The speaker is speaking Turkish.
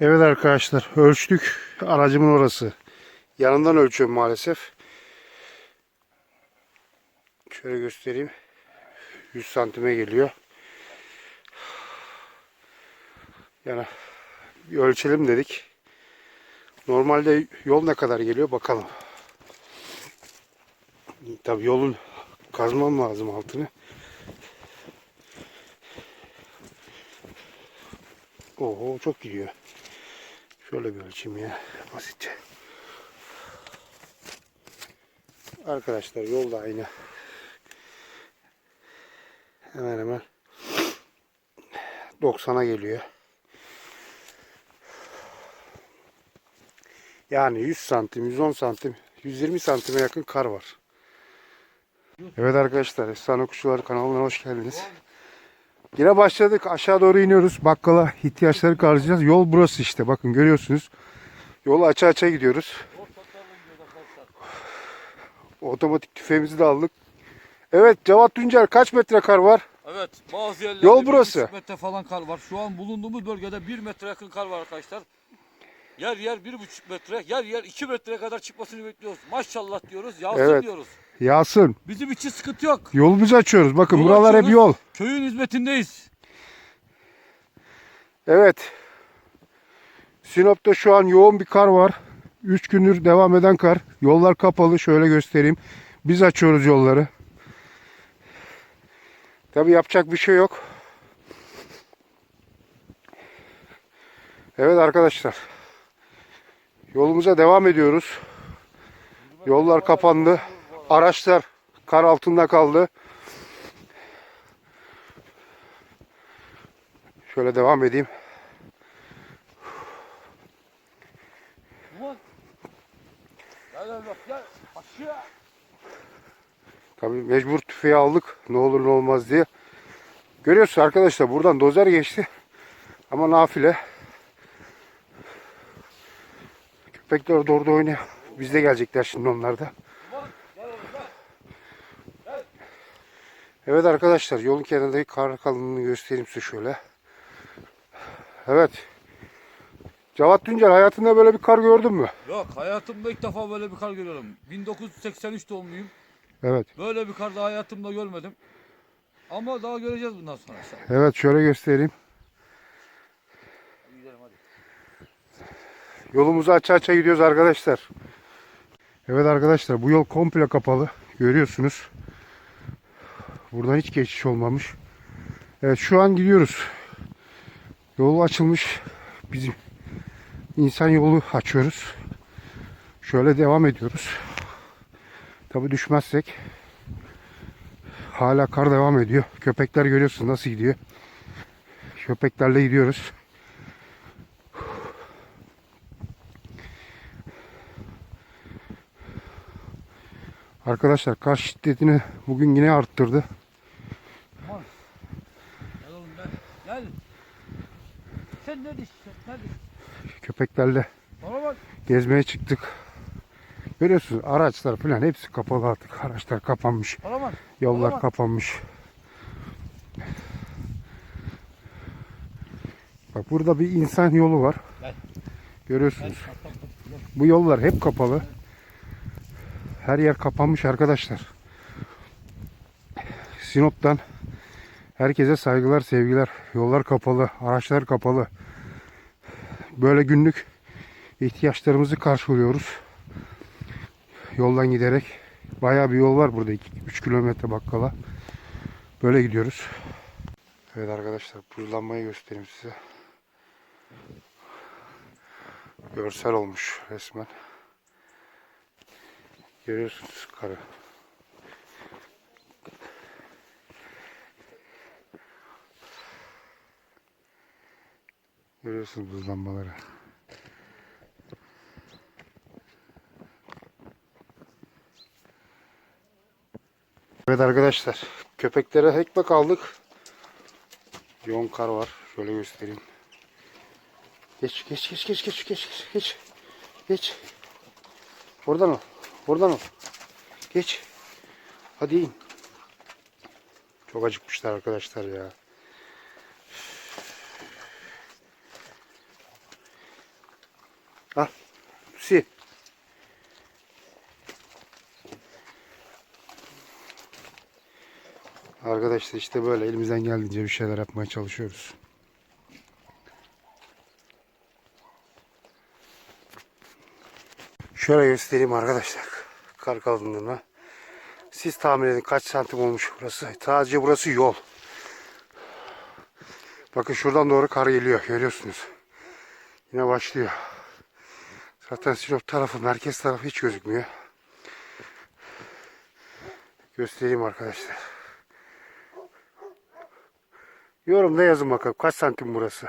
Evet arkadaşlar ölçtük. Aracımın orası. Yanından ölçüyorum maalesef. Şöyle göstereyim. 100 santime geliyor. Yani ölçelim dedik. Normalde yol ne kadar geliyor bakalım. Tabii yolun kazmam lazım altını. Oho çok gidiyor. Şöyle bir ölçeyim ya basitçe. Arkadaşlar yol da aynı. Hemen hemen 90'a geliyor. Yani 100 santim, 110 santim, 120 santime yakın kar var. Evet arkadaşlar, Efsane Kuşçular kanalına hoş geldiniz. Yine başladık. Aşağı doğru iniyoruz. Bakkala ihtiyaçları karşılayacağız. Yol burası işte. Bakın görüyorsunuz. Yolu aça aça gidiyoruz. Otomatik tüfeğimizi de aldık. Evet Cevat Tuncer kaç metre kar var? Evet bazı yerlerde Yol burası. metre falan kar var. Şu an bulunduğumuz bölgede bir metre yakın kar var arkadaşlar. Yer yer bir buçuk metre, yer yer iki metreye kadar çıkmasını bekliyoruz. Maşallah diyoruz, yağsın Evet. diyoruz. Yağsın. Bizim için sıkıntı yok. Yolumuzu açıyoruz. Bakın Yol buralar hep açıyoruz. yol. Köyün hizmetindeyiz. Evet. Sinop'ta şu an yoğun bir kar var. 3 gündür devam eden kar. Yollar kapalı. Şöyle göstereyim. Biz açıyoruz yolları. Tabi yapacak bir şey yok. Evet arkadaşlar. Yolumuza devam ediyoruz. Yollar kapandı. Araçlar kar altında kaldı. Şöyle devam edeyim. Tabii mecbur tüfeği aldık. Ne olur ne olmaz diye. Görüyorsunuz arkadaşlar buradan dozer geçti. Ama nafile. Köpekler de orada oynuyor. Biz de gelecekler şimdi onlar da. Evet arkadaşlar yolun kenarındaki kar kalınlığını göstereyim size şöyle. Evet. Cevat Tuncer hayatında böyle bir kar gördün mü? Yok hayatımda ilk defa böyle bir kar görüyorum. 1983 doğumluyum. Evet. Böyle bir kar daha hayatımda görmedim. Ama daha göreceğiz bundan sonra. Evet şöyle göstereyim. Hadi gidelim hadi. Yolumuzu aça aça gidiyoruz arkadaşlar. Evet arkadaşlar bu yol komple kapalı. Görüyorsunuz. Buradan hiç geçiş olmamış. Evet şu an gidiyoruz. Yol açılmış. Bizim insan yolu açıyoruz. Şöyle devam ediyoruz. Tabi düşmezsek. Hala kar devam ediyor. Köpekler görüyorsunuz nasıl gidiyor. Köpeklerle gidiyoruz. Arkadaşlar kar şiddetini bugün yine arttırdı. Gel oğlum gel. Gel. Sen neredesin? Neredesin? Köpeklerle Bana bak. gezmeye çıktık. Görüyorsunuz araçlar falan hepsi kapalı artık. Araçlar kapanmış. Bana bak. Yollar Tamam. kapanmış. Bak burada bir insan yolu var. Gel. Görüyorsunuz. Bu yollar hep kapalı. Her yer kapanmış arkadaşlar. Sinop'tan herkese saygılar, sevgiler. Yollar kapalı, araçlar kapalı. Böyle günlük ihtiyaçlarımızı karşılıyoruz. Yoldan giderek. Bayağı bir yol var burada. 3 kilometre bakkala. Böyle gidiyoruz. Evet arkadaşlar buzlanmayı göstereyim size. Görsel olmuş resmen. Görüyorsunuz karı. Görüyorsunuz buzlanmaları. Evet arkadaşlar köpeklere ekmek aldık. Yoğun kar var. Şöyle göstereyim. Geç geç geç geç geç geç geç. Geç. Oradan ol. Oradan ol. Geç. Hadi in. Çok acıkmışlar arkadaşlar ya. Al. Sil. Arkadaşlar işte böyle elimizden geldiğince bir şeyler yapmaya çalışıyoruz. Şöyle göstereyim arkadaşlar. Kar kalınlığına. Siz tahmin edin kaç santim olmuş burası. Sadece burası yol. Bakın şuradan doğru kar geliyor. Görüyorsunuz. Yine başlıyor. Zaten Sinop tarafı, merkez tarafı hiç gözükmüyor. Göstereyim arkadaşlar. Yorumda yazın bakalım kaç santim burası.